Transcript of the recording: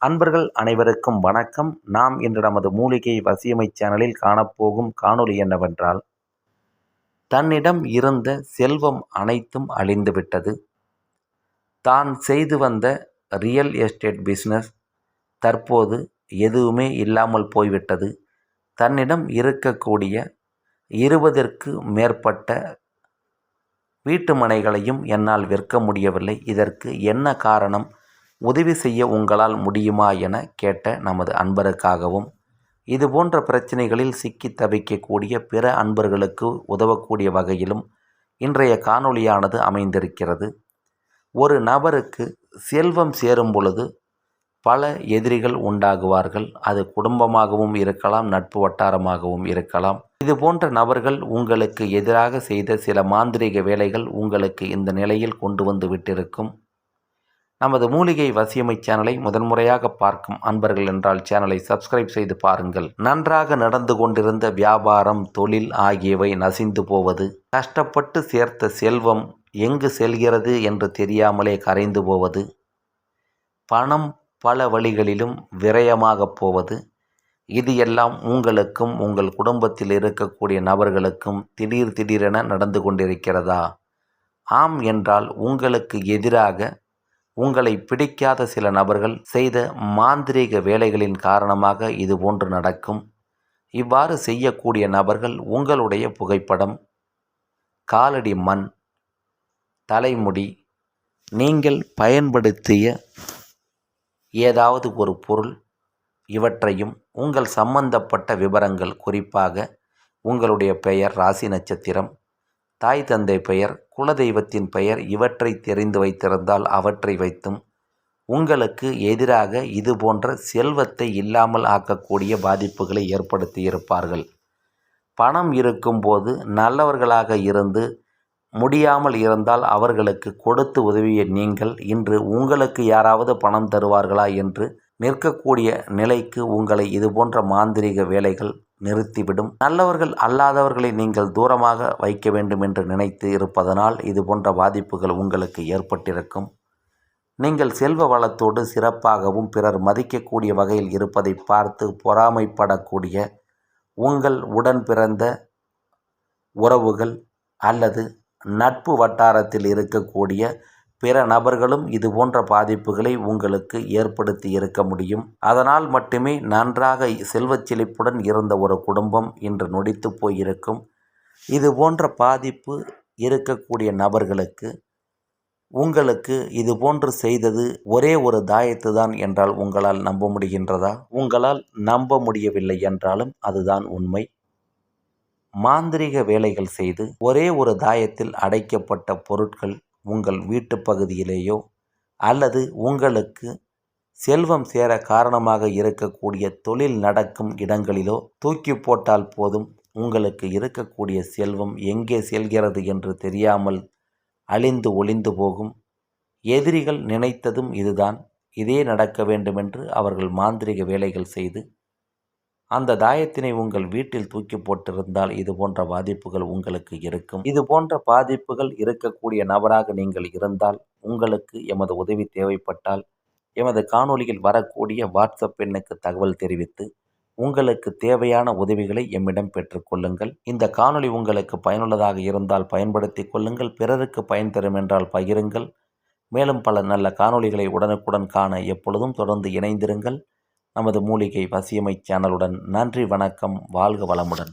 அன்பர்கள் அனைவருக்கும் வணக்கம். நாம் இன்று நமது மூலிகை வசியமை சேனலில் காணப்போகும் காணொளி என்னவென்றால் தன்னிடம் இருந்த செல்வம் அனைத்தும் அழிந்துவிட்டது தான் செய்து வந்த ரியல் எஸ்டேட் பிஸ்னஸ் தற்போது எதுவுமே இல்லாமல் போய்விட்டது. தன்னிடம் இருக்கக்கூடிய இருபதற்கு மேற்பட்ட வீட்டு மனைகளையும் என்னால் விற்க முடியவில்லை. இதற்கு என்ன காரணம்? உதவி செய்ய உங்களால் முடியுமா என கேட்ட நமது அன்பருக்காகவும் இது போன்ற பிரச்சனைகளில் சிக்கி தவிக்கக்கூடிய பிற அன்பர்களுக்கு உதவக்கூடிய வகையிலும் இன்றைய காணொளியானது அமைந்திருக்கிறது. ஒரு நபருக்கு செல்வம் சேரும் பொழுது பல எதிரிகள் உண்டாகுவார்கள். அது குடும்பமாகவும் இருக்கலாம் நட்பு வட்டாரமாகவும் இருக்கலாம். இது போன்ற நபர்கள் உங்களுக்கு எதிராக செய்த சில மாந்திரிக வேலைகள் உங்களுக்கு இந்த நிலையில் கொண்டு வந்து விட்டிருக்கும். நமது மூலிகை வசியமை சேனலை முதன்முறையாக பார்க்கும் அன்பர்கள் என்றால் சேனலை சப்ஸ்கிரைப் செய்து பாருங்கள். நன்றாக நடந்து கொண்டிருந்த வியாபாரம் தொழில் ஆகியவை நசிந்து போவது கஷ்டப்பட்டு சேர்த்த செல்வம் எங்கு செல்கிறது என்று தெரியாமலே கரைந்து போவது பணம் பல வழிகளிலும் விரயமாக போவது இது எல்லாம் உங்களுக்கும் உங்கள் குடும்பத்தில் இருக்கக்கூடிய நபர்களுக்கும் திடீர் திடீரென நடந்து கொண்டிருக்கிறதா? ஆம் என்றால் உங்களுக்கு எதிராக உங்களை பிடிக்காத சில நபர்கள் செய்த மாந்திரீக வேலைகளின் காரணமாக இது போன்று நடக்கும். இவ்வாறு செய்யக்கூடிய நபர்கள் உங்களுடைய புகைப்படம் காலடி மண் தலைமுடி நீங்கள் பயன்படுத்திய ஏதாவது ஒரு பொருள் இவற்றையும் உங்கள் சம்பந்தப்பட்ட விவரங்கள் குறிப்பாக உங்களுடைய பெயர் ராசி நட்சத்திரம் தாய் தந்தை பெயர் குலதெய்வத்தின் பெயர் இவற்றை தெரிந்து வைத்திருந்தால் அவற்றை வைத்தும் உங்களுக்கு எதிராக இது போன்ற செல்வத்தை இல்லாமல் ஆக்கக்கூடிய பாதிப்புகளை ஏற்படுத்தி இருப்பார்கள். பணம் இருக்கும்போது நல்லவர்களாக இருந்து முடியாமல் இருந்தால் அவர்களுக்கு கொடுத்து உதவிய நீங்கள் இன்று உங்களுக்கு யாராவது பணம் தருவார்களா என்று நிற்கக்கூடிய நிலைக்கு உங்களை இதுபோன்ற மாந்திரீக வேலைகள் நிறுத்திவிடும். நல்லவர்கள் அல்லாதவர்களை நீங்கள் தூரமாக வைக்க வேண்டும் என்று நினைத்து இருப்பதனால் இது போன்ற பாதிப்புகள் உங்களுக்கு ஏற்பட்டிருக்கும். நீங்கள் செல்வ வளத்தோடு சிறப்பாகவும் பிறர் மதிக்கக்கூடிய வகையில் இருப்பதை பார்த்து பொறாமைப்படக்கூடிய உங்கள் உடன் பிறந்த உறவுகள் அல்லது நட்பு வட்டாரத்தில் இருக்கக்கூடிய பிற நபர்களும் இது போன்ற பாதிப்புகளை உங்களுக்கு ஏற்படுத்தி இருக்க முடியும். அதனால் மட்டுமே நன்றாக செல்வச் செழிப்புடன் இருந்த ஒரு குடும்பம் இன்று நொடித்து போயிருக்கும். இது போன்ற பாதிப்பு இருக்கக்கூடிய நபர்களுக்கு உங்களுக்கு இது போன்று செய்தது ஒரே ஒரு தாயத்து தான் என்றால் உங்களால் நம்ப முடிகின்றதா? உங்களால் நம்ப முடியவில்லை என்றாலும் அதுதான் உண்மை. மாந்திரிக வேலைகள் செய்து ஒரே ஒரு தாயத்தில் அடைக்கப்பட்ட பொருட்கள் உங்கள் வீட்டு பகுதியிலேயோ அல்லது உங்களுக்கு செல்வம் சேர காரணமாக இருக்கக்கூடிய தொழில் நடக்கும் இடங்களிலோ தூக்கி போட்டால் போதும். உங்களுக்கு இருக்கக்கூடிய செல்வம் எங்கே செல்கிறது என்று தெரியாமல் அழிந்து ஒளிந்து போகும். எதிரிகள் நினைத்ததும் இதுதான். இதே நடக்க வேண்டுமென்று அவர்கள் மாந்திரிக வேலைகள் செய்து அந்த தாயத்தினை உங்கள் வீட்டில் தூக்கி போட்டிருந்தால் இது போன்ற பாதிப்புகள் உங்களுக்கு இருக்கும். இது போன்ற பாதிப்புகள் இருக்கக்கூடிய நபராக நீங்கள் இருந்தால் உங்களுக்கு எமது உதவி தேவைப்பட்டால் எமது காணொலியில் வரக்கூடிய வாட்ஸ்அப் எண்ணுக்கு தகவல் தெரிவித்து உங்களுக்கு தேவையான உதவிகளை எம்மிடம் பெற்றுக்கொள்ளுங்கள் இந்த காணொளி உங்களுக்கு பயனுள்ளதாக இருந்தால் பயன்படுத்தி கொள்ளுங்கள். பிறருக்கு பயன் தரும் என்றால் பகிருங்கள். மேலும் பல நல்ல காணொளிகளை உடனுக்குடன் காண எப்பொழுதும் தொடர்ந்து இணைந்திருங்கள். நமது மூலிகை வசியமை சேனலுடன் நன்றி வணக்கம் வாழ்க வளமுடன்.